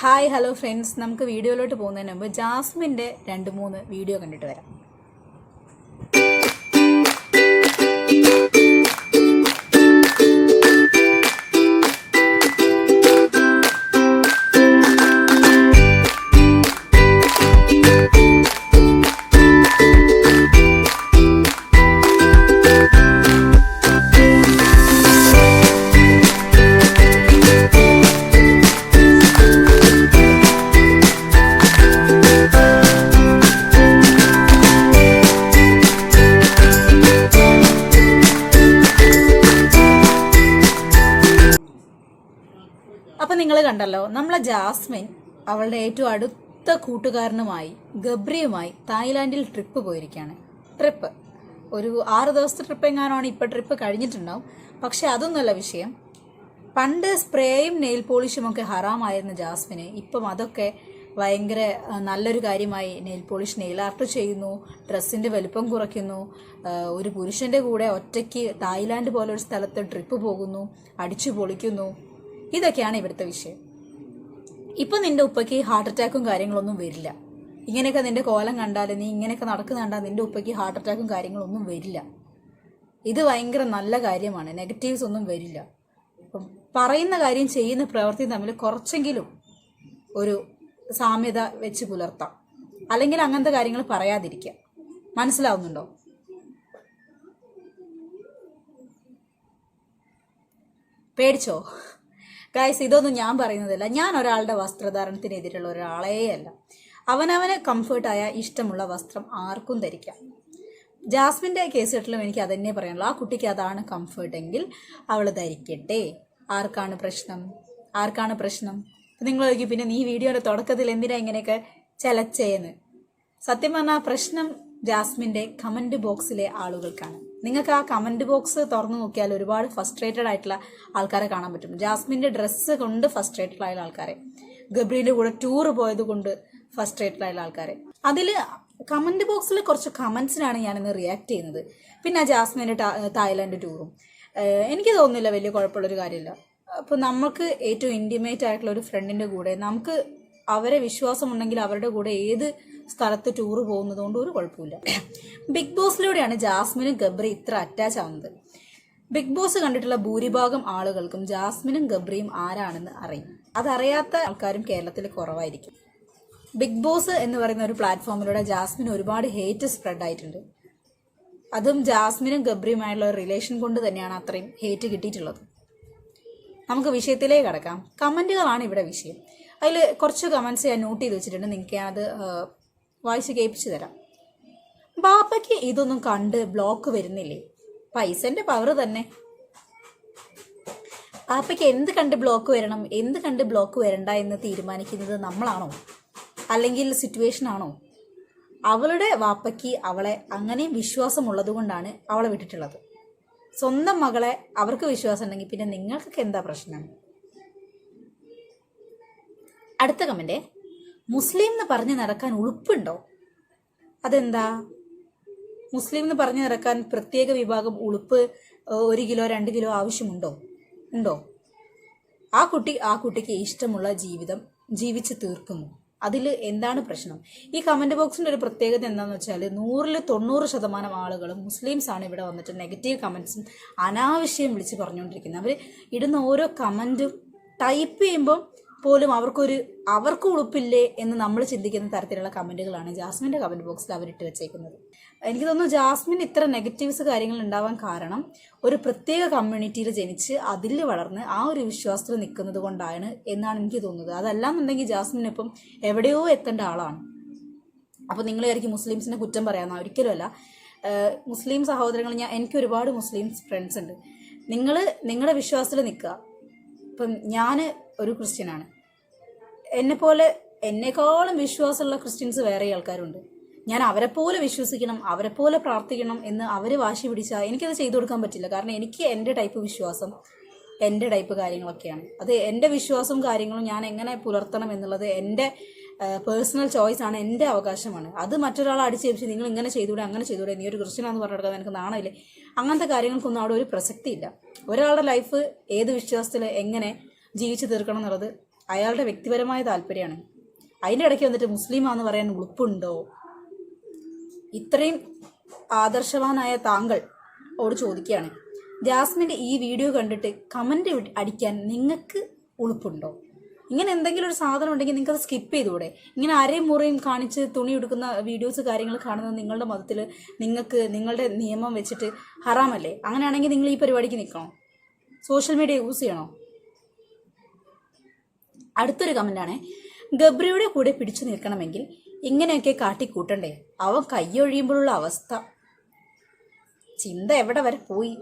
Hi hello friends നമുക്ക് വീഡിയോയിലോട്ട് പോകുന്നതിന് മുമ്പ് ജാസ്മിന്റെ രണ്ട് മൂന്ന് വീഡിയോ കണ്ടിട്ട് വരാം. നമ്മളെ ജാസ്മിൻ അവളുടെ ഏറ്റവും അടുത്ത കൂട്ടുകാരനുമായി ഗബ്രിയുമായി തായ്ലാന്റിൽ ട്രിപ്പ് പോയിരിക്കുകയാണ് ട്രിപ്പ്. ഒരു ആറ് ദിവസത്തെ ട്രിപ്പ് എങ്ങാനാണ് ഇപ്പോൾ ട്രിപ്പ് കഴിഞ്ഞിട്ടുണ്ടാവും. പക്ഷെ അതൊന്നുമല്ല വിഷയം. പണ്ട് സ്പ്രേയും നെയിൽ പോളിഷും ഒക്കെ ഹറാമായിരുന്ന ജാസ്മിന്. ഇപ്പം അതൊക്കെ ഭയങ്കര നല്ലൊരു കാര്യമായി നെയിൽ പോളിഷ് നെയിൽ ആർട്ട് ചെയ്യുന്നു ഡ്രസ്സിന്റെ വലുപ്പം കുറയ്ക്കുന്നു ഒരു പുരുഷന്റെ കൂടെ ഒറ്റയ്ക്ക് തായ്ലാൻഡ് പോലെ ഒരു സ്ഥലത്ത് ട്രിപ്പ് പോകുന്നു അടിച്ചു പൊളിക്കുന്നു. ഇതൊക്കെയാണ് ഇവിടുത്തെ വിഷയം. ഇപ്പൊ നിന്റെ ഉപ്പയ്ക്ക് ഹാർട്ട് അറ്റാക്കും കാര്യങ്ങളൊന്നും വരില്ല. ഇങ്ങനെയൊക്കെ നിന്റെ കോലം കണ്ടാൽ നീ ഇങ്ങനെയൊക്കെ നടക്കുന്ന കണ്ടാൽ നിന്റെ ഉപ്പയ്ക്ക് ഹാർട്ട് അറ്റാക്കും കാര്യങ്ങളൊന്നും വരില്ല. ഇത് ഭയങ്കര നല്ല കാര്യമാണ്. നെഗറ്റീവ്സ് ഒന്നും വരില്ല. അപ്പം പറയുന്ന കാര്യം ചെയ്യുന്ന പ്രവൃത്തി തമ്മിൽ കുറച്ചെങ്കിലും ഒരു സാമ്യത വെച്ച് പുലർത്താം. അല്ലെങ്കിൽ അങ്ങനത്തെ കാര്യങ്ങൾ പറയാതിരിക്കാം മനസ്സിലാവുന്നുണ്ടോ? പേടിച്ചോ? ഗായ്സ് ഇതൊന്നും ഞാൻ പറയുന്നതല്ല. ഞാൻ ഒരാളുടെ വസ്ത്രധാരണത്തിനെതിരുള്ള ഒരാളേ അല്ല അവനവന് കംഫർട്ടായ ഇഷ്ടമുള്ള വസ്ത്രം ആർക്കും ധരിക്കാം. ജാസ്മിന്റെ കേസ് കേസിലും എനിക്ക് അതന്നെ പറയാനുള്ളൂ. ആ കുട്ടിക്ക് അതാണ് കംഫർട്ട് എങ്കിൽ അവൾ ധരിക്കട്ടെ. ആർക്കാണ് പ്രശ്നം? ആർക്കാണ് പ്രശ്നം? നിങ്ങൾ ചോദിക്കും പിന്നെ നീ വീഡിയോയുടെ തുടക്കത്തിൽ എന്തിനാ ഇങ്ങനെയൊക്കെ ചലച്ചേന്ന്? സത്യം പറഞ്ഞാൽ പ്രശ്നം ജാസ്മിന്റെ കമന്റ് ബോക്സിലെ ആളുകൾക്കാണ്. നിങ്ങൾക്ക് ആ കമന്റ് ബോക്സ് തുറന്നു നോക്കിയാൽ ഒരുപാട് ഫസ്ട്രേറ്റഡ് ആയിട്ടുള്ള ആൾക്കാരെ കാണാൻ പറ്റും. ജാസ്മിന്റെ ഡ്രസ്സ് കൊണ്ട് ഫസ്ട്രേറ്റഡ് ആയ ആൾക്കാരെ. ഗബ്രിയുടെ കൂടെ ടൂർ പോയത് കൊണ്ട് ഫസ്ട്രേറ്റഡ് ആയ ആൾക്കാരെ. അതിൽ കമന്റ് ബോക്സിൽ കുറച്ച് കമന്റ്സിനാണ് ഞാനിന്ന് റിയാക്ട് ചെയ്യുന്നത്. പിന്നെ ആ ജാസ്മിന്റെ തായ്ലാൻഡ് ടൂറും എനിക്ക് തോന്നുന്നില്ല വലിയ കുഴപ്പമുള്ളൊരു കാര്യമില്ല. അപ്പോൾ നമുക്ക് ഏറ്റവും ഇന്റിമേറ്റ് ആയിട്ടുള്ള ഒരു ഫ്രണ്ടിന്റെ കൂടെ നമുക്ക് അവരെ വിശ്വാസമുണ്ടെങ്കിൽ അവരുടെ കൂടെ ഏത് സ്ഥലത്ത് ടൂർ പോകുന്നത് കൊണ്ട് ഒരു കുഴപ്പമില്ല. ബിഗ് ബോസിലൂടെയാണ് ജാസ്മിനും ഗബ്രി ഇത്ര അറ്റാച്ച് ആവുന്നത്. ബിഗ് ബോസ് കണ്ടിട്ടുള്ള ഭൂരിഭാഗം ആളുകൾക്കും ജാസ്മിനും ഗബ്രിയും ആരാണെന്ന് അറിയും. അതറിയാത്ത ആൾക്കാരും കേരളത്തിൽ കുറവായിരിക്കും. ബിഗ് ബോസ് എന്ന് പറയുന്ന ഒരു പ്ലാറ്റ്ഫോമിലൂടെ ജാസ്മിൻ ഒരുപാട് ഹേറ്റ് സ്പ്രെഡ് ആയിട്ടുണ്ട്. അതും ജാസ്മിനും ഗബ്രിയുമായുള്ള റിലേഷൻ കൊണ്ട് തന്നെയാണ് അത്രയും ഹേറ്റ് കിട്ടിയിട്ടുള്ളത്. നമുക്ക് വിഷയത്തിലേക്ക് കടക്കാം. കമന്റുകളാണ് ഇവിടെ വിഷയം. അതിൽ കുറച്ച് കമൻസ് ഞാൻ നോട്ട് ചെയ്ത് വെച്ചിട്ടുണ്ട്. നിങ്ങൾക്ക് അത് വായിച്ച് കേൾപ്പിച്ചു തരാം. ബാപ്പയ്ക്ക് ഇതൊന്നും കണ്ട് ബ്ലോക്ക് വരുന്നില്ലേ? പൈസന്റെ പവർ തന്നെ. ബാപ്പയ്ക്ക് എന്ത് കണ്ട് ബ്ലോക്ക് വരണം? എന്ത് കണ്ട് ബ്ലോക്ക് വരണ്ട എന്ന് തീരുമാനിക്കുന്നത് നമ്മളാണോ? അല്ലെങ്കിൽ സിറ്റുവേഷൻ ആണോ? അവളുടെ വാപ്പയ്ക്ക് അവളെ അങ്ങനെയും വിശ്വാസമുള്ളത് കൊണ്ടാണ് അവളെ വിട്ടിട്ടുള്ളത്. സ്വന്തം മകളെ അവർക്ക് വിശ്വാസം ഉണ്ടെങ്കിൽ പിന്നെ നിങ്ങൾക്കൊക്കെ എന്താ പ്രശ്നം? അടുത്ത കമന്റ് മുസ്ലിം എന്ന് പറഞ്ഞ് നടക്കാൻ ഉളുപ്പുണ്ടോ? അതെന്താ? മുസ്ലിം എന്ന് പറഞ്ഞു നടക്കാൻ പ്രത്യേക വിഭാഗം ഉളുപ്പ് ഒരു കിലോ രണ്ട് കിലോ ആവശ്യമുണ്ടോ? ഉണ്ടോ? ആ കുട്ടി ആ കുട്ടിക്ക് ഇഷ്ടമുള്ള ജീവിതം ജീവിച്ച് തീർക്കുന്നു അതിൽ എന്താണ് പ്രശ്നം? ഈ കമന്റ് ബോക്സിന്റെ ഒരു പ്രത്യേകത എന്താണെന്ന് വെച്ചാൽ നൂറിൽ തൊണ്ണൂറ് ശതമാനം ആളുകളും മുസ്ലിംസ് ആണ് ഇവിടെ വന്നിട്ട് നെഗറ്റീവ് കമന്റ്സും അനാവശ്യം വിളിച്ച് പറഞ്ഞുകൊണ്ടിരിക്കുന്നത്. അവർ ഇടുന്ന ഓരോ കമന്റും ടൈപ്പ് ചെയ്യുമ്പോൾ പോലും അവർക്കൊരു അവർക്ക് ഉളുപ്പില്ലേ എന്ന് നമ്മൾ ചിന്തിക്കുന്ന തരത്തിലുള്ള കമന്റുകളാണ് ജാസ്മിന്റെ കമന്റ് ബോക്സിൽ അവരിട്ട് വെച്ചേക്കുന്നത്. എനിക്ക് തോന്നുന്നു ജാസ്മിൻ ഇത്ര നെഗറ്റീവ്സ് കാര്യങ്ങൾ ഉണ്ടാവാൻ കാരണം ഒരു പ്രത്യേക കമ്മ്യൂണിറ്റിയിൽ ജനിച്ച് അതിൽ വളർന്ന് ആ ഒരു വിശ്വാസത്തിൽ നിൽക്കുന്നത് കൊണ്ടാണ് എന്നാണ് എനിക്ക് തോന്നുന്നത്. അതല്ലാന്നുണ്ടെങ്കിൽ ജാസ്മിൻ ഇപ്പം എവിടെയോ എത്തേണ്ട ആളാണ്. അപ്പോൾ നിങ്ങൾ ആയിരിക്കും മുസ്ലിംസിനെ കുറ്റം പറയാമെന്ന് ഒരിക്കലുമല്ല. മുസ്ലിം സഹോദരങ്ങൾ ഞാൻ എനിക്ക് ഒരുപാട് മുസ്ലിംസ് ഫ്രണ്ട്സ് ഉണ്ട്. നിങ്ങൾ നിങ്ങളുടെ വിശ്വാസത്തിൽ നിൽക്കുക. ഇപ്പം ഞാൻ ഒരു ക്രിസ്ത്യനാണ്. എന്നെ പോലെ എന്നെക്കാളും വിശ്വാസമുള്ള ക്രിസ്ത്യൻസ് വേറെ ആൾക്കാരുണ്ട്. ഞാൻ അവരെ പോലെ വിശ്വസിക്കണം അവരെ പോലെ പ്രാർത്ഥിക്കണം എന്ന് അവർ വാശി പിടിച്ചാൽ എനിക്കത് ചെയ്തു കൊടുക്കാൻ പറ്റില്ല. കാരണം എനിക്ക് എന്റെ ടൈപ്പ് വിശ്വാസം എന്റെ ടൈപ്പ് കാര്യങ്ങളൊക്കെയാണ്. അത് എന്റെ വിശ്വാസവും കാര്യങ്ങളും ഞാൻ എങ്ങനെ പുലർത്തണം എന്നുള്ളത് എന്റെ പേഴ്സണൽ ചോയ്സ് ആണ് എന്റെ അവകാശമാണ്. അത് മറ്റൊരാൾ അടിച്ചേപ്പിച്ച് നിങ്ങൾ ഇങ്ങനെ ചെയ്തുകൂടെ അങ്ങനെ ചെയ്തുകൂടെ നീ ഒരു ക്രിസ്ത്യനാന്ന് പറഞ്ഞെടുക്കാൻ എനിക്ക് നാണമില്ലേ? അങ്ങനത്തെ കാര്യങ്ങൾക്കൊന്നും അവിടെ ഒരു പ്രസക്തിയില്ല. ഒരാളുടെ ലൈഫ് ഏത് വിശ്വാസത്തിൽ എങ്ങനെ ജീവിച്ചു തീർക്കണം എന്നുള്ളത് അയാളുടെ വ്യക്തിപരമായ താല്പര്യമാണ്. അതിന്റെ ഇടയ്ക്ക് വന്നിട്ട് മുസ്ലിമാന്ന് പറയാൻ ഉളുപ്പുണ്ടോ? ഇത്രയും ആദർശവാനായ താങ്കൾ ഓട് ചോദിക്കുകയാണ്. ജാസ്മിന്റെ ഈ വീഡിയോ കണ്ടിട്ട് കമന്റ് അടിക്കാൻ നിങ്ങൾക്ക് ഉളുപ്പുണ്ടോ? ഇങ്ങനെ എന്തെങ്കിലും ഒരു സാധനം ഉണ്ടെങ്കിൽ നിങ്ങൾക്ക് അത് സ്കിപ്പ് ചെയ്തുകൂടെ? ഇങ്ങനെ അരയും മുറയും കാണിച്ച് തുണി എടുക്കുന്ന വീഡിയോസ് കാര്യങ്ങൾ കാണുന്നത് നിങ്ങളുടെ മതത്തിൽ നിങ്ങൾക്ക് നിങ്ങളുടെ നിയമം വെച്ചിട്ട് ഹറാമല്ലേ? അങ്ങനെയാണെങ്കിൽ നിങ്ങൾ ഈ പരിപാടിക്ക് നിൽക്കണോ? സോഷ്യൽ മീഡിയ യൂസ് ചെയ്യണോ? അടുത്തൊരു കമന്റാണ് ഗബ്രിയുടെ കൂടെ പിടിച്ചു നിൽക്കണമെങ്കിൽ ഇങ്ങനെയൊക്കെ കാട്ടിക്കൂട്ടണ്ടേ? അവൻ കൈയൊഴിയുമ്പോഴുള്ള അവസ്ഥ. ചിന്ത എവിടെ വരെ പോയി?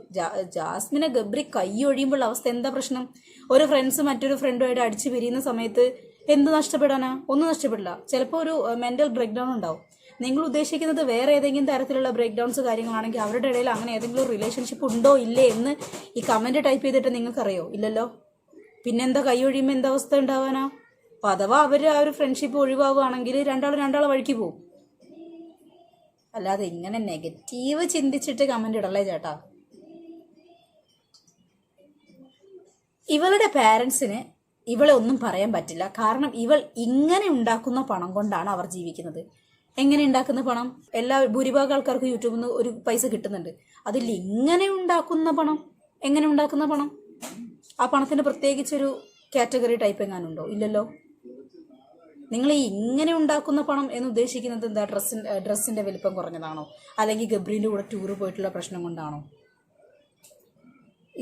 ജാസ്മിനെ ഗബ്രി കൈയൊഴിയുമ്പോഴുള്ള അവസ്ഥ എന്താ പ്രശ്നം? ഒരു ഫ്രണ്ട്സ് മറ്റൊരു ഫ്രണ്ടുമായിട്ട് അടിച്ചു പിരിയുന്ന സമയത്ത് എന്ത് നഷ്ടപ്പെടാനാ? ഒന്നും നഷ്ടപ്പെടില്ല. ചിലപ്പോൾ ഒരു മെന്റൽ ബ്രേക്ക് ഡൗൺ ഉണ്ടാവും. നിങ്ങൾ ഉദ്ദേശിക്കുന്നത് വേറെ ഏതെങ്കിലും തരത്തിലുള്ള ബ്രേക്ക് ഡൗൺസ് കാര്യങ്ങളാണെങ്കിൽ അവരുടെ ഇടയിൽ അങ്ങനെ ഏതെങ്കിലും റിലേഷൻഷിപ്പ് ഉണ്ടോ ഇല്ലേ എന്ന് ഈ കമന്റ് ടൈപ്പ് ചെയ്തിട്ട് നിങ്ങൾക്കറിയോ? ഇല്ലല്ലോ? പിന്നെന്താ കൈ ഒഴിയുമ്പോൾ എന്താ അവസ്ഥ ഉണ്ടാവാനാ? അപ്പൊ അഥവാ അവർ ആ ഒരു ഫ്രണ്ട്ഷിപ്പ് ഒഴിവാകുകയാണെങ്കിൽ രണ്ടാളും രണ്ടാളെ വഴിക്ക് പോകും അല്ലാതെ ഇങ്ങനെ നെഗറ്റീവ് ചിന്തിച്ചിട്ട് കമന്റ് ഇടല്ലേ ചേട്ടാ? ഇവളുടെ പാരൻസിന് ഇവളെ ഒന്നും പറയാൻ പറ്റില്ല. കാരണം ഇവൾ ഇങ്ങനെ ഉണ്ടാക്കുന്ന പണം കൊണ്ടാണ് അവർ ജീവിക്കുന്നത്. എങ്ങനെ ഉണ്ടാക്കുന്ന പണം? എല്ലാ ഭൂരിഭാഗം ആൾക്കാർക്കും യൂട്യൂബിൽ നിന്ന് ഒരു പൈസ കിട്ടുന്നുണ്ട്. അതിൽ ഇങ്ങനെ ഉണ്ടാക്കുന്ന പണം? എങ്ങനെ ഉണ്ടാക്കുന്ന പണം? ആ പണത്തിന് പ്രത്യേകിച്ചൊരു കാറ്റഗറി ടൈപ്പ് എങ്ങാനുണ്ടോ? ഇല്ലല്ലോ? നിങ്ങൾ ഈ ഇങ്ങനെ ഉണ്ടാക്കുന്ന പണം എന്ന് ഉദ്ദേശിക്കുന്നത് എന്താ? ഡ്രസ്സിന്റെ ഡ്രസ്സിന്റെ വലിപ്പം കുറഞ്ഞതാണോ? അല്ലെങ്കിൽ ഗബ്രീന്റെ കൂടെ ടൂർ പോയിട്ടുള്ള പ്രശ്നം കൊണ്ടാണോ?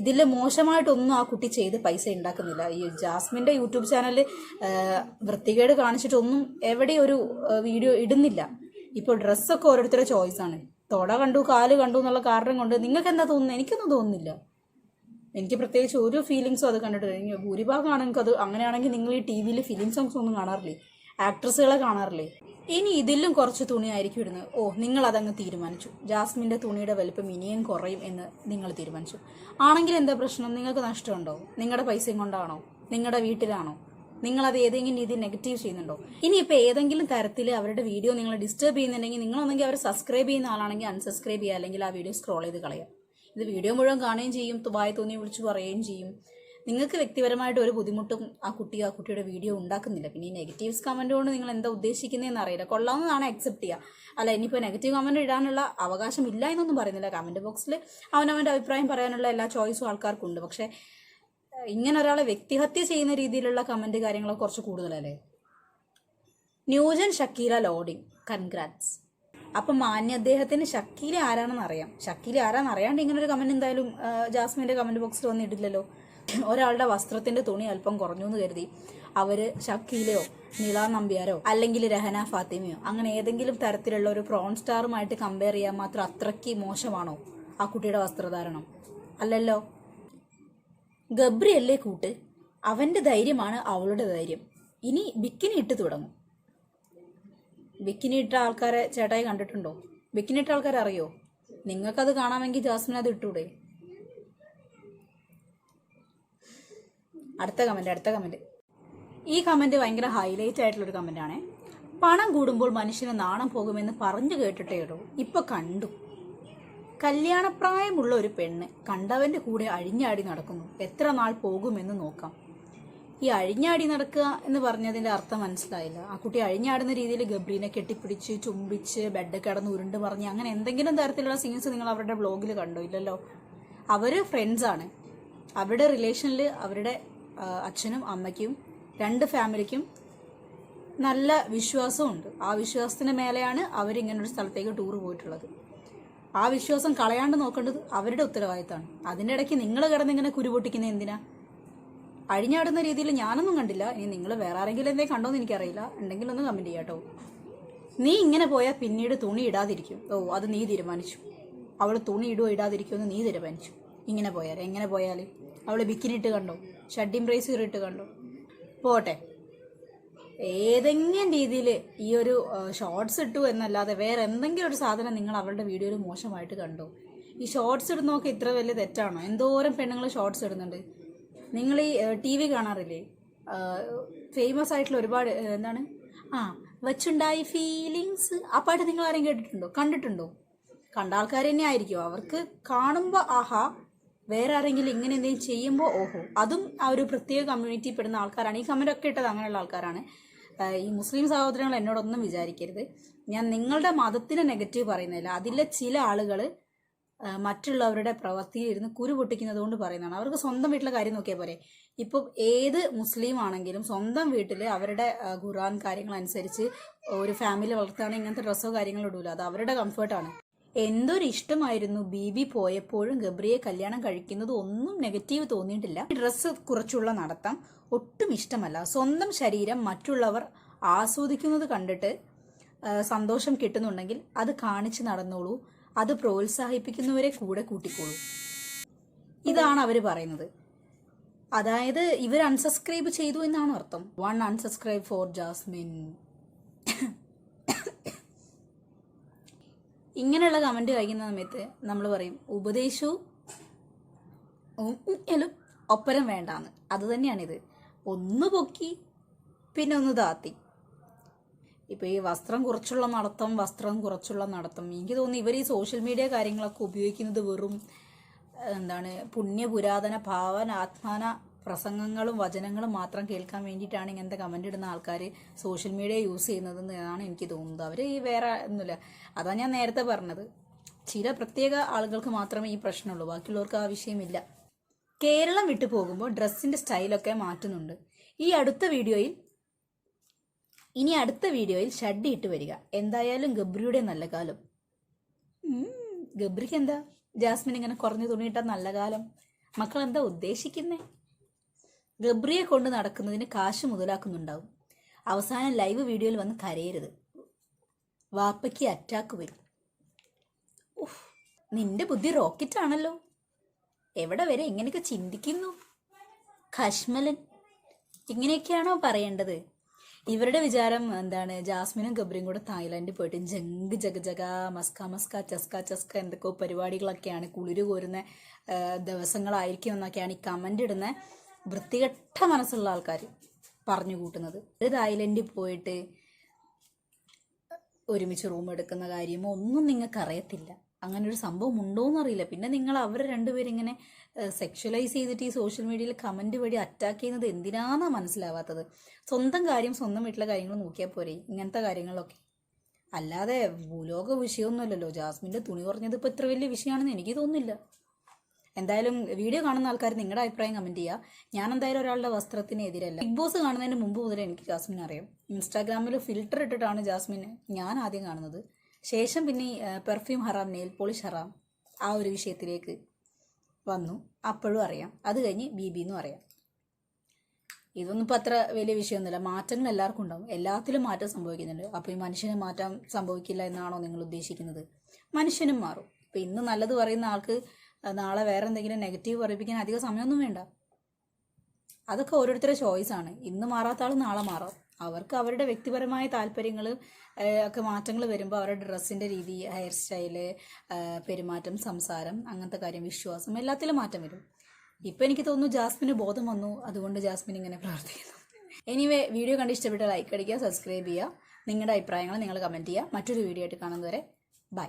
ഇതിൽ മോശമായിട്ടൊന്നും ആ കുട്ടി ചെയ്ത് പൈസ ഉണ്ടാക്കുന്നില്ല. ഈ ജാസ്മിന്റെ യൂട്യൂബ് ചാനൽ വൃത്തികേട് കാണിച്ചിട്ടൊന്നും എവിടെ ഒരു വീഡിയോ ഇടുന്നില്ല. ഇപ്പോൾ ഡ്രസ്സൊക്കെ ഓരോരുത്തരുടെ ചോയ്സാണ് തൊട കണ്ടു കാൽ കണ്ടു എന്നുള്ള കാരണം കൊണ്ട് നിങ്ങൾക്ക് എന്താ തോന്നുന്നത്? എനിക്കൊന്നും തോന്നുന്നില്ല. എനിക്ക് പ്രത്യേകിച്ച് ഒരു ഫീലിങ്സും അത് കണ്ടിട്ടില്ല. ഇനി ഭൂരിഭാഗം ആണെങ്കിൽ അത് അങ്ങനെയാണെങ്കിൽ നിങ്ങൾ ഈ ടി വിയിൽ ഫിലിം സോങ്സ് ഒന്നും കാണാറില്ലേ? ആക്ട്രസുകളെ കാണാറില്ലേ? ഇനി ഇതിലും കുറച്ച് തുണിയായിരിക്കും ഇടുന്നത്. ഓ നിങ്ങൾ അതങ്ങ് തീരുമാനിച്ചു. ജാസ്മിന്റെ തുണിയുടെ വലിപ്പം ഇനിയും കുറയും എന്ന് നിങ്ങൾ തീരുമാനിച്ചു. ആണെങ്കിൽ എന്താ പ്രശ്നം? നിങ്ങൾക്ക് നഷ്ടമുണ്ടോ? നിങ്ങളുടെ പൈസയും കൊണ്ടാണോ? നിങ്ങളുടെ വീട്ടിലാണോ? നിങ്ങൾ അത് ഏതെങ്കിലും രീതിയിൽ നെഗറ്റീവ് ചെയ്യുന്നുണ്ടോ? ഇനിയിപ്പോൾ ഏതെങ്കിലും തരത്തിൽ അവരുടെ വീഡിയോ നിങ്ങൾ ഡിസ്റ്റർബ് ചെയ്യുന്നുണ്ടെങ്കിൽ നിങ്ങളൊന്നെങ്കിൽ അവർ സബ്സ്ക്രൈബ് ചെയ്യുന്ന ആളാണെങ്കിൽ അൺസബ്സ്ക്രൈബ് ചെയ്യുക അല്ലെങ്കിൽ ആ വീഡിയോ സ്ക്രോൾ ചെയ്ത് കളയാം. ഇത് വീഡിയോ മുഴുവൻ കാണുകയും ചെയ്യും വായ തോന്നി വിളിച്ചു പറയുകയും ചെയ്യും. നിങ്ങൾക്ക് വ്യക്തിപരമായിട്ട് ഒരു ബുദ്ധിമുട്ടും ആ കുട്ടി ആ കുട്ടിയുടെ വീഡിയോ ഉണ്ടാക്കുന്നില്ല. പിന്നെ ഈ നെഗറ്റീവ്സ് കമന്റ് കൊണ്ട് നിങ്ങൾ എന്താ ഉദ്ദേശിക്കുന്നതെന്ന് അറിയില്ല. കൊള്ളാവുന്നതാണ് അക്സെപ്റ്റ് ചെയ്യുക. അല്ല ഇനിയിപ്പോൾ നെഗറ്റീവ് കമന്റ് ഇടാനുള്ള അവകാശം ഇല്ല എന്നൊന്നും പറയുന്നില്ല. കമന്റ് ബോക്സിൽ അവനവന്റെ അഭിപ്രായം പറയാനുള്ള എല്ലാ ചോയ്സും ആൾക്കാർക്കുണ്ട്. പക്ഷേ ഇങ്ങനെ ഒരാളെ വ്യക്തിഹത്യ ചെയ്യുന്ന രീതിയിലുള്ള കമന്റ് കാര്യങ്ങളൊക്കെ കുറച്ച് കൂടുതലല്ലേ? New gen Shakeela loading. കൺഗ്രാറ്റ്സ് അപ്പം മാന്യ അദ്ദേഹത്തിന് ഷക്കീല ആരാണെന്ന് അറിയാം. ഷക്കീല ആരാന്ന് അറിയാണ്ട് ഇങ്ങനെ ഒരു കമന്റ് എന്തായാലും ജാസ്മിന്റെ കമന്റ് ബോക്സിൽ വന്നിട്ടില്ലല്ലോ. ഒരാളുടെ വസ്ത്രത്തിന്റെ തുണി അല്പം കുറഞ്ഞു എന്ന് കരുതി. അവർ ഷക്കീലയോ നിള നമ്പ്യാരോ അല്ലെങ്കിൽ രഹന ഫാത്തിമയോ അങ്ങനെ ഏതെങ്കിലും തരത്തിലുള്ള ഒരു പ്രോൺ സ്റ്റാറുമായിട്ട് കമ്പയർ ചെയ്യാൻ മാത്രം അത്രയ്ക്ക് മോശമാണോ ആ കുട്ടിയുടെ വസ്ത്രധാരണം? അല്ലല്ലോ. ഗബ്രിയല്ലേ കൂട്ട്? അവന്റെ ധൈര്യമാണ് അവളുടെ ധൈര്യം. ഇനി ബിക്കിനി ഇട്ട് തുടങ്ങും. ബിക്കിനി ഇട്ട ആൾക്കാരെ ചേട്ടായി കണ്ടിട്ടുണ്ടോ? ബിക്കിനി ഇട്ട ആൾക്കാരെ അറിയോ? നിങ്ങൾക്കത് കാണാമെങ്കിൽ ജാസ്മിൻ അത് ഇട്ടൂടെ? അടുത്ത കമന്റ് അടുത്ത കമന്റ് ഈ കമന്റ് ഭയങ്കര ഹൈലൈറ്റ് ആയിട്ടുള്ള ഒരു കമന്റ് പണം കൂടുമ്പോൾ മനുഷ്യന് നാണം പോകുമെന്ന് പറഞ്ഞു കേട്ടിട്ടേ ഉള്ളൂ. ഇപ്പൊ കണ്ടു. കല്യാണപ്രായമുള്ള ഒരു പെണ്ണ് കണ്ടവന്റെ കൂടെ അഴിഞ്ഞാടി നടക്കുന്നു. എത്ര നാൾ പോകുമെന്ന് നോക്കാം. ഈ അഴിഞ്ഞാടി നടക്കുക എന്ന് പറഞ്ഞതിന്റെ അർത്ഥം മനസ്സിലായില്ല. ആ കുട്ടി അഴിഞ്ഞാടുന്ന രീതിയിൽ ഗബ്രീനെ കെട്ടിപ്പിടിച്ച് ചുംബിച്ച് ബെഡ് കിടന്ന് ഉരുണ്ട് പറഞ്ഞ് അങ്ങനെ എന്തെങ്കിലും തരത്തിലുള്ള സീൻസ് നിങ്ങൾ അവരുടെ ബ്ലോഗിൽ കണ്ടോ ഇല്ലല്ലോ? അവർ ഫ്രണ്ട്സാണ് അവരുടെ റിലേഷനിൽ അവരുടെ അച്ഛനും അമ്മയ്ക്കും രണ്ട് ഫാമിലിക്കും നല്ല വിശ്വാസമുണ്ട് ആ വിശ്വാസത്തിന് മേലെയാണ് അവരിങ്ങനെ ഒരു സ്ഥലത്തേക്ക് ടൂർ പോയിട്ടുള്ളത്. ആ വിശ്വാസം കളയാണ്ട് നോക്കേണ്ടത് അവരുടെ ഉത്തരവാദിത്തമാണ്. അതിന്റെ ഇടയ്ക്ക് നിങ്ങൾ കിടന്നിങ്ങനെ കുരുപൊട്ടിക്കുന്നത് എന്തിനാ? അഴിഞ്ഞാടുന്ന രീതിയിൽ ഞാനൊന്നും കണ്ടില്ല. ഇനി നിങ്ങൾ വേറെ ആരെങ്കിലും എന്തേ കണ്ടോന്ന് എനിക്കറിയില്ല. ഉണ്ടെങ്കിൽ ഒന്ന് കമന്റ് ചെയ്യാട്ടോ. നീ ഇങ്ങനെ പോയാൽ പിന്നീട് തുണി ഇടാതിരിക്കും. ഓ അത് നീ തീരുമാനിച്ചു. അവൾ തുണി ഇടുവോ ഇടാതിരിക്കുമോ എന്ന് നീ തീരുമാനിച്ചു. ഇങ്ങനെ പോയാൽ എങ്ങനെ പോയാൽ അവൾ ബിക്കിനിട്ട് കണ്ടോ? ഷഡ്ഡിം ബ്രേസ് ഇട്ട് കണ്ടോ? പോട്ടെ. ഏതെങ്കിലും രീതിയിൽ ഈ ഒരു ഷോർട്സ് ഇട്ടു എന്നല്ലാതെ വേറെ എന്തെങ്കിലും ഒരു സാധനം നിങ്ങൾ അവളുടെ വീഡിയോയിൽ മോശമായിട്ട് കണ്ടോ? ഈ ഷോർട്സ് ഇടുന്നതൊക്കെ ഇത്ര വലിയ തെറ്റാണോ? എന്തോരം പെണ്ണുങ്ങൾ ഷോർട്സ് ഇടുന്നുണ്ട്. നിങ്ങൾ ഈ ടി വി കാണാറില്ലേ? ഫേമസ് ആയിട്ടുള്ള ഒരുപാട് എന്താണ്? ആ വച്ചുണ്ടായി ഫീലിങ്സ് ആ പാട്ട് നിങ്ങൾ ആരെയും കേട്ടിട്ടുണ്ടോ? കണ്ടിട്ടുണ്ടോ? കണ്ട ആൾക്കാർ തന്നെ ആയിരിക്കും. അവർക്ക് കാണുമ്പോൾ ആഹാ വേറെ ആരെങ്കിലും ഇങ്ങനെ എന്തെങ്കിലും ചെയ്യുമ്പോൾ ഓഹോ അതും ആ ഒരു പ്രത്യേക കമ്മ്യൂണിറ്റി പെടുന്ന ആൾക്കാരാണ്. ഈ കമന്റ് ഒക്കെ ഇട്ടത് അങ്ങനെയുള്ള ആൾക്കാരാണ്. ഈ മുസ്ലിം സഹോദരങ്ങൾ എന്നോടൊന്നും വിചാരിക്കരുത്. ഞാൻ നിങ്ങളുടെ മതത്തിന് നെഗറ്റീവ് പറയുന്നില്ല അതിലെ ചില ആളുകൾ മറ്റുള്ളവരുടെ പ്രവൃത്തിയിൽ ഇരുന്ന് കുരു പൊട്ടിക്കുന്നത് കൊണ്ട് പറയുന്നതാണ്. അവർക്ക് സ്വന്തം വീട്ടിലെ കാര്യം നോക്കിയാൽ പോരെ. ഇപ്പം ഏത് മുസ്ലിം ആണെങ്കിലും സ്വന്തം വീട്ടിൽ അവരുടെ ഖുറാൻ കാര്യങ്ങൾ അനുസരിച്ച് ഒരു ഫാമിലി വളർത്തുകയാണെങ്കിൽ ഇങ്ങനത്തെ ഡ്രസ്സോ കാര്യങ്ങളോ ഇടൂല. അത് അവരുടെ കംഫർട്ടാണ് എന്തൊരു ഇഷ്ടമായിരുന്നു ബീബി പോയപ്പോഴും ഗബ്രിയെ കല്യാണം കഴിക്കുന്നത് ഒന്നും നെഗറ്റീവ് തോന്നിയിട്ടില്ല. ഡ്രസ്സ് കുറച്ചുള്ള നടത്തം ഒട്ടും ഇഷ്ടമല്ല. സ്വന്തം ശരീരം മറ്റുള്ളവർ ആസ്വദിക്കുന്നത് കണ്ടിട്ട് സന്തോഷം കിട്ടുന്നുണ്ടെങ്കിൽ അത് കാണിച്ച് നടന്നോളൂ. അത് പ്രോത്സാഹിപ്പിക്കുന്നവരെ കൂടെ കൂട്ടിക്കോളൂ. ഇതാണ് അവർ പറയുന്നത്. അതായത് ഇവർ അൺസബ്സ്ക്രൈബ് ചെയ്തു എന്നാണ് അർത്ഥം. വൺ അൺസബ്സ്ക്രൈബ് ഫോർ ജാസ്മിൻ ഇങ്ങനെയുള്ള കമന്റ് കഴിക്കുന്ന സമയത്ത് നമ്മൾ പറയും ഉപദേശവും ഒപ്പരം വേണ്ടാന്ന്. അത് തന്നെയാണിത്. ഒന്ന് പൊക്കി പിന്നെ ഒന്ന് താത്തി. ഇപ്പൊ ഈ വസ്ത്രം കുറച്ചുള്ള നടത്തം വസ്ത്രം കുറച്ചുള്ള നടത്തം. എനിക്ക് തോന്നുന്നു ഇവർ ഈ സോഷ്യൽ മീഡിയ കാര്യങ്ങളൊക്കെ ഉപയോഗിക്കുന്നത് വെറും എന്താണ് പുണ്യ പുരാതന ഭാവന ആത്മാന പ്രസംഗങ്ങളും വചനങ്ങളും മാത്രം കേൾക്കാൻ വേണ്ടിയിട്ടാണ് ഇങ്ങനത്തെ കമന്റ് ഇടുന്ന ആൾക്കാർ സോഷ്യൽ മീഡിയ യൂസ് ചെയ്യുന്നത് എന്നാണ് എനിക്ക് തോന്നുന്നത്. അവർ ഈ വേറെ ഒന്നുമില്ല. അതാണ് ഞാൻ നേരത്തെ പറഞ്ഞത്. ചില പ്രത്യേക ആളുകൾക്ക് മാത്രമേ ഈ പ്രശ്നമുള്ളൂ. ബാക്കിയുള്ളവർക്ക് ആ വിഷയമില്ല. കേരളം വിട്ടു പോകുമ്പോൾ ഡ്രസ്സിന്റെ സ്റ്റൈലൊക്കെ മാറ്റുന്നുണ്ട്. ഈ അടുത്ത വീഡിയോയിൽ ഇനി അടുത്ത വീഡിയോയിൽ ഷഡ്ഡി ഇട്ട് വരിക. എന്തായാലും ഗബ്രിയുടെ നല്ല കാലം. ഗബ്രിക്ക് എന്താ? ജാസ്മിൻ ഇങ്ങനെ കുറഞ്ഞു തുണിയിട്ട നല്ല കാലം. മക്കൾ എന്താ ഉദ്ദേശിക്കുന്നേ? ഗബ്രിയെ കൊണ്ട് നടക്കുന്നതിന് കാശ് മുതലാക്കുന്നുണ്ടാവും. അവസാനം ലൈവ് വീഡിയോയിൽ വന്ന് കരയരുത്. വാപ്പയ്ക്ക് അറ്റാക്ക് വരും. നിന്റെ ബുദ്ധി റോക്കറ്റ് ആണല്ലോ. എവിടെ വരെ ഇങ്ങനെയൊക്കെ ചിന്തിക്കുന്നു? കശ്മലൻ. ഇങ്ങനെയൊക്കെയാണോ പറയേണ്ടത്? ഇവരുടെ വിചാരം എന്താണ്? ജാസ്മിനും ഗബ്രിയും കൂടെ തായ്ലാൻഡിൽ പോയിട്ട് ജങ്ക് ജഗ ജഗ മസ്ക മസ്ക ചസ്ക ചസ്ക എന്തൊക്കെയോ പരിപാടികളൊക്കെയാണ് കുളിര് കോരുന്ന ദിവസങ്ങളായിരിക്കും എന്നൊക്കെയാണ് ഈ കമന്റ് ഇടുന്ന വൃത്തികെട്ട മനസ്സുള്ള ആൾക്കാർ പറഞ്ഞു കൂട്ടുന്നത്. ഒരു തായ്ലൻഡിൽ പോയിട്ട് ഒരുമിച്ച് റൂം എടുക്കുന്ന കാര്യമോ ഒന്നും നിങ്ങൾക്ക് അറിയത്തില്ല അങ്ങനെ ഒരു സംഭവം ഉണ്ടോ എന്നറിയില്ല പിന്നെ നിങ്ങൾ അവരെ രണ്ടുപേരും ഇങ്ങനെ സെക്ഷലൈസ് ചെയ്തിട്ട് ഈ സോഷ്യൽ മീഡിയയിൽ കമന്റ് വഴി അറ്റാക്ക് ചെയ്യുന്നത് എന്തിനാന്നാ മനസ്സിലാവാത്തത്? സ്വന്തം കാര്യം സ്വന്തം വീട്ടിലെ കാര്യങ്ങൾ നോക്കിയാൽ പോരെ ഇങ്ങനത്തെ കാര്യങ്ങളൊക്കെ അല്ലാതെ ഭൂലോക വിഷയമൊന്നുമല്ലല്ലോ. ജാസ്മിന്റെ തുണി കുറഞ്ഞത് ഇപ്പൊ ഇത്ര വലിയ വിഷയമാണെന്ന് എനിക്ക് തോന്നുന്നില്ല. എന്തായാലും വീഡിയോ കാണുന്ന ആൾക്കാർ നിങ്ങളുടെ അഭിപ്രായം കമന്റ് ചെയ്യുക ഞാൻ എന്തായാലും ഒരാളുടെ വസ്ത്രത്തിന് എതിരല്ല. ബിഗ് ബോസ് കാണുന്നതിന് മുമ്പ് മുതൽ എനിക്ക് ജാസ്മിൻ അറിയാം ഇൻസ്റ്റാഗ്രാമിൽ ഫിൽറ്റർ ഇട്ടിട്ടാണ് ജാസ്മിൻ ഞാൻ ആദ്യം കാണുന്നത്. ശേഷം പിന്നെ പെർഫ്യൂം ഹറാം നെയിൽ പോളിഷ് ഹറാം ആ ഒരു വിഷയത്തിലേക്ക് വന്നു. അപ്പോഴും അറിയാം. അത് കഴിഞ്ഞ് ബി ബി എന്നും അറിയാം. ഇതൊന്നും ഇപ്പം അത്ര വലിയ വിഷയമൊന്നുമില്ല. മാറ്റങ്ങൾ എല്ലാവർക്കും ഉണ്ടാവും. എല്ലാത്തിലും മാറ്റം സംഭവിക്കുന്നുണ്ട്. അപ്പോൾ ഈ മനുഷ്യന് മാറ്റം സംഭവിക്കില്ല എന്നാണോ നിങ്ങൾ ഉദ്ദേശിക്കുന്നത്? മനുഷ്യനും മാറും. ഇപ്പം ഇന്ന് നല്ലത് പറയുന്ന ആൾക്ക് നാളെ വേറെ എന്തെങ്കിലും നെഗറ്റീവ് പറയിപ്പിക്കാൻ അധികം സമയമൊന്നും വേണ്ട. അതൊക്കെ ഓരോരുത്തരുടെ ചോയ്സാണ് ഇന്ന് മാറാത്ത ആൾ നാളെ മാറാം. അവർക്ക് അവരുടെ വ്യക്തിപരമായ താല്പര്യങ്ങൾ ഒക്കെ മാറ്റങ്ങൾ വരുമ്പോൾ അവരുടെ ഡ്രസ്സിന്റെ രീതി ഹെയർ സ്റ്റൈൽ പെരുമാറ്റം സംസാരം അങ്ങനത്തെ കാര്യം വിശ്വാസം എല്ലാത്തിലും മാറ്റം വരും. ഇപ്പം എനിക്ക് തോന്നുന്നു ജാസ്മിന് ബോധം വന്നു. അതുകൊണ്ട് ജാസ്മിൻ ഇങ്ങനെ പ്രവർത്തിക്കുന്നു. എനിവേ വീഡിയോ കണ്ട് ഇഷ്ടപ്പെട്ട ലൈക്ക് അടിക്കുക സബ്സ്ക്രൈബ് ചെയ്യുക. നിങ്ങളുടെ അഭിപ്രായങ്ങൾ നിങ്ങൾ കമന്റ് ചെയ്യുക. മറ്റൊരു വീഡിയോ ആയിട്ട് കാണുന്നവരെ ബൈ.